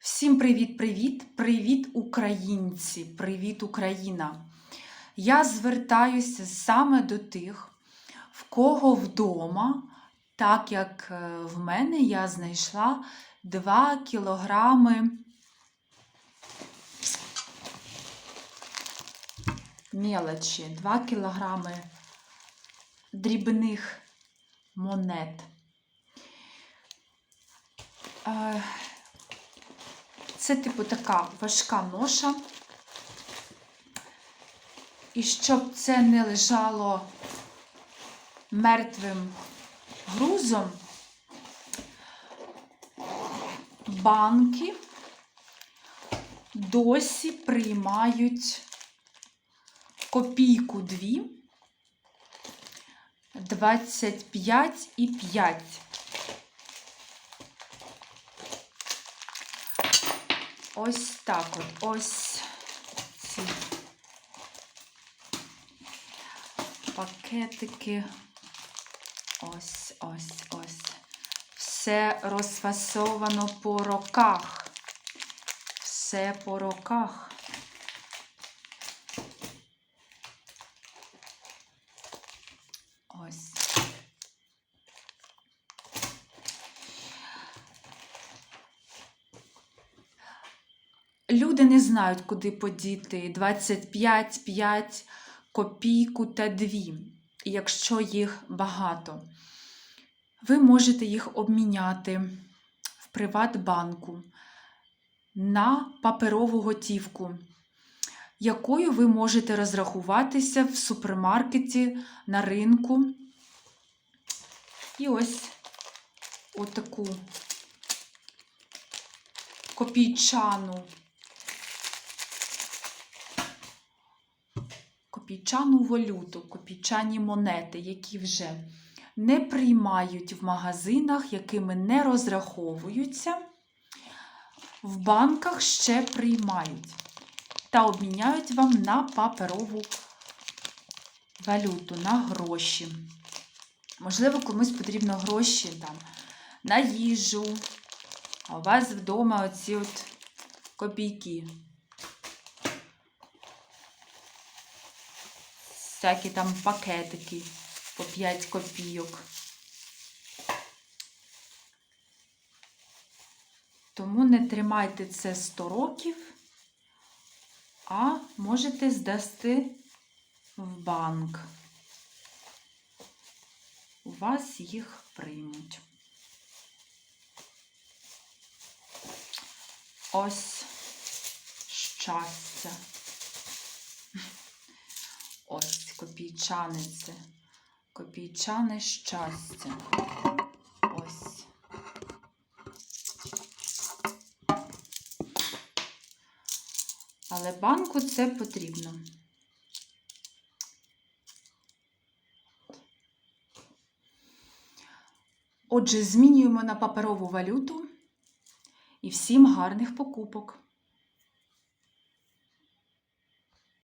Всім привіт-привіт! Привіт, українці! Привіт, Україна! Я звертаюся саме до тих, в кого вдома, так як е, в мене я знайшла 2 кілограми мелочі, 2 кілограми дрібних монет. Це, типу, така важка ноша. І щоб це не лежало мертвим грузом, банки досі приймають копійку дві, 25 і 5. Ось так от, ось ці пакетики. Ось, ось, ось. Все розфасовано по роках. Все по роках. Ось. Люди не знають, куди подіти 25, 5, копійку та 2, якщо їх багато. Ви можете їх обміняти в Приватбанку на паперову готівку, якою ви можете розрахуватися в супермаркеті на ринку. І ось отаку копійчану копійчану валюту, копійчані монети, які вже не приймають в магазинах, якими не розраховуються, в банках ще приймають та обміняють вам на паперову валюту, на гроші. Можливо, комусь потрібно гроші там, на їжу, а у вас вдома оці от копійки. Всякі там пакетики по 5 копійок. Тому не тримайте це 100 років, а можете здасти в банк. У вас їх приймуть. Ось щастя. Це. Копійчане щастя. Ось. Але банку це потрібно. Отже, змінюємо на паперову валюту і всім гарних покупок!